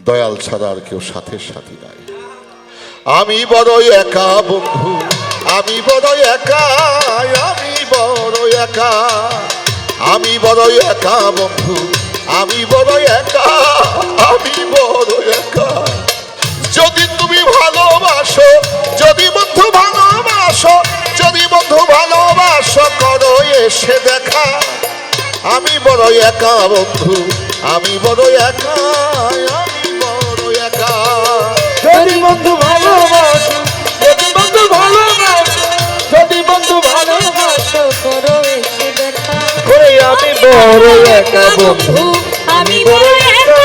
দয়াল ছাড়া আর কেউ সাথে সাথী নাই। আমি বড় একা বন্ধু, আমি বড় একা, আমি বড় একা, আমি বড় একা বন্ধু, আমি বড় একা, আমি বড় একা। যদি তুমি ভালোবাসো, যদি বন্ধু ভালোবাসো, যদি বন্ধু ভালোবাসো, করো এসে দেখা। আমি বড় একা বন্ধু আমি বড় একা আমি বড় একা। যদি বন্ধু ভালোবাসো যদি বন্ধু ভালোবাসো যদি বন্ধু ভালোবাসো করো করে আমি বড় একা বন্ধু আমি বড় একা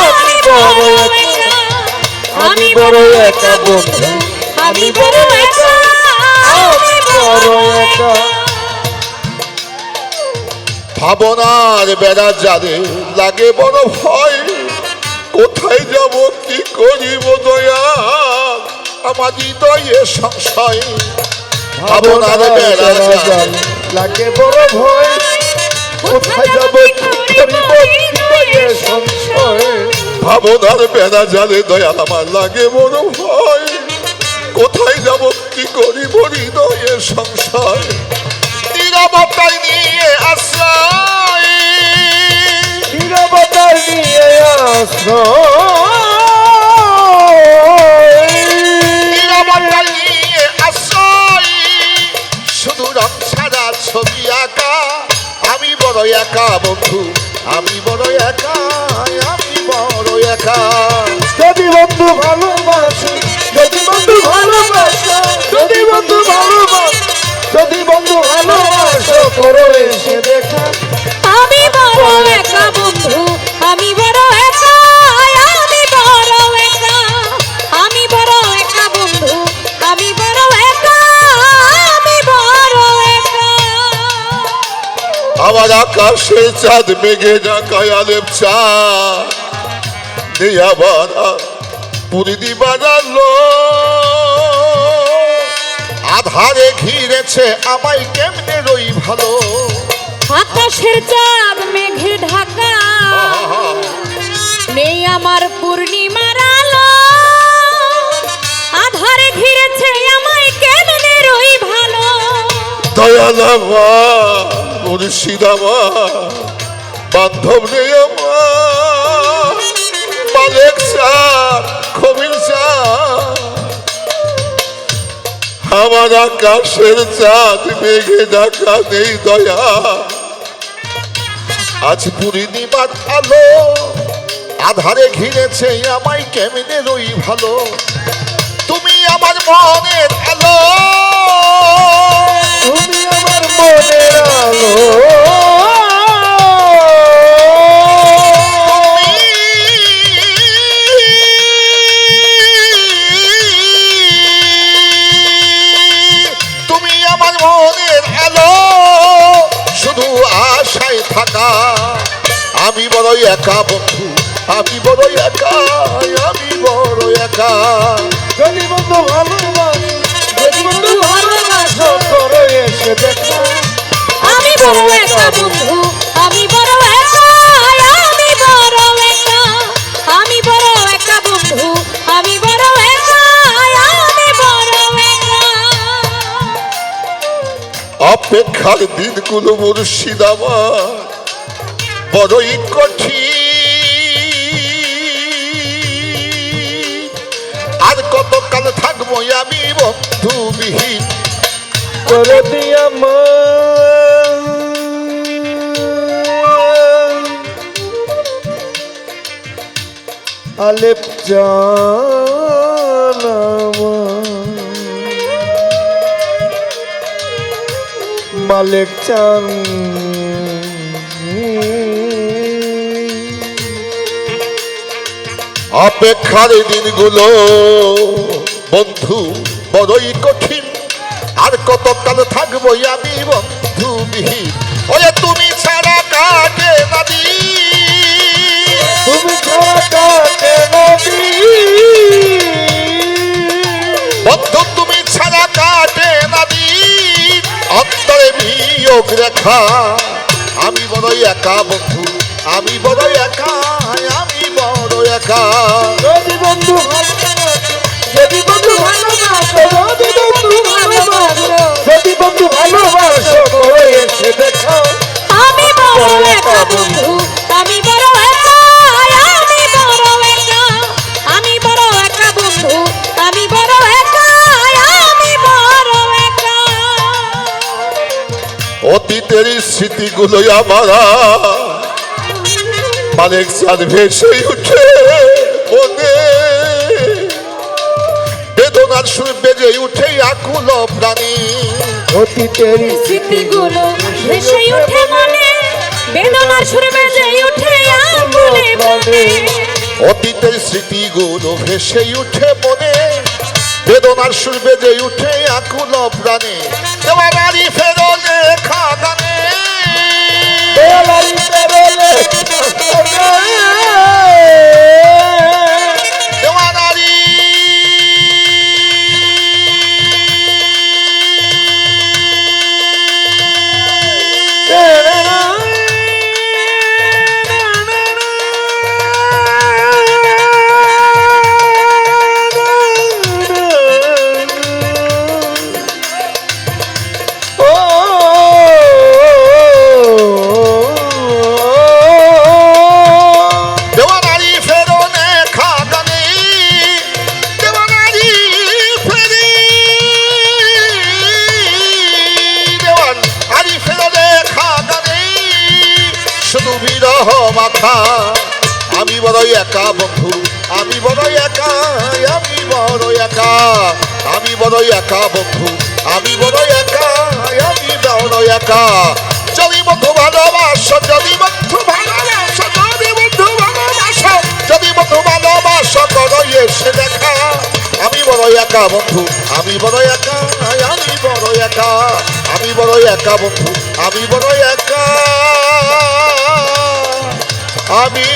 আমি বড় একা। আমি বড় একা বন্ধু আমি বড় একা। আমি বড় একা। ভাবনার বেড়া যারে লাগে বড় ভয় কোথায় যাব কি করিব দয়া আমার হৃদয়ে সংশয় ভাবনার বেড়া যারে লাগে বড় ভয় কোথায় যাব কি করিব হৃদয়ে সংশয়। ভাবনার বেড়া জালে দয়া আমার লাগে বড় ভয় কোথায় যাব কি করিব হৃদয়ে সংশয়? আঁকা আমি বড় একা, বন্ধু। আমি বড় একা, আমি বড় একা। যদি বন্ধু ভালোবাসো, যদি বন্ধু ভালোবাসো, যদি বন্ধু ভালোবাসো আমার আকাশে চাঁদ মেঘে ঢাকায় আলেপ চাঁদ আবার আধারে ঘিরেছে আমায় কেমনে রই ভালো? আকাশের চাঁদ মেঘে ঢাকা। নেই আমার পূর্ণিমার আলো। আধারে ঘিরেছে আমায় কেমনে রই ভালো? মুর্শিদামা বান্ধব নেই আমার। মালেক চাঁদ কবির চাঁদ আমার আকাশের চাঁদ, মেঘে ঢাকা নেই দয়া। আজ পূর্ণিমার আলো আধারে ঘিরেছে আমায় কেমনে রই ভালো। তুমি আমার মনের আলো। তুমি আমার মনের আলো, শুধু আশায় থাকা। আমি বড় একা বন্ধু, আমি বড় একা আমি বড় একা। বন্ধু আমি বড় একা বন্ধু, আমি বড় একা, আমি বড় একা, আমি বড় একা বন্ধু, আমি অপেক্ষার দিনগুলো বড়ই কঠিন। আর কতকাল থাকব আমি বন্ধুবিহীন করে দিয়া আলেপ জানামা। মালিক চান। অপেক্ষার দিনগুলো বন্ধু বড়ই কঠিন। আর কতকাল থাকব আমি বন্ধুবিহীন ওরে তুমি ছাড়া কাটে নদী তুমি ছাড়া কাটে নদী বন্ধু তুমি ছাড়া কাটে নদী অন্তরে বিয়োগ রেখা। আমি বড় একা বন্ধু আমি বড় একা আমি বড় একা। যদি বন্ধু ভালোবাসো যদি বন্ধু বন্ধু ভালোবাসো যদি বন্ধু ভালোবাসো দেখো আমি বড় একা বন্ধু। আমি বড় একা আমি বড় একা আমি বড় একা বন্ধু। আমি বড় একা আমি বড় একা অতীতের স্মৃতিগুলো আমার। অনেক চাঁদ ভেসে উঠে বেদনার সুর বেজে উঠে আকুল প্রাণী অতীতের স্মৃতিগুলো ভেসে উঠে মনে বেদনার সুরে বেজে উঠে আকুল মনে। অতীতের স্মৃতিগুলো ভেসে উঠে মনে বেদনার সুর বেজে উঠে আকুল প্রাণী তোমার বাড়ি মাখা আমি বড় একা বন্ধু আমি বড় একা আমি বড় একা আমি বড় একা বন্ধু আমি বড় একা আমি বড় একা যদি বন্ধু ভালোবাসো যদি বন্ধু ভালোবাসো যদি বন্ধু ভালোবাসো যদি বন্ধু ভালোবাসো করো এসে দেখা আমি বড় একা বন্ধু আমি বড় একা আমি বড় একা আমি বড় একা বন্ধু আমি বড় একা আমি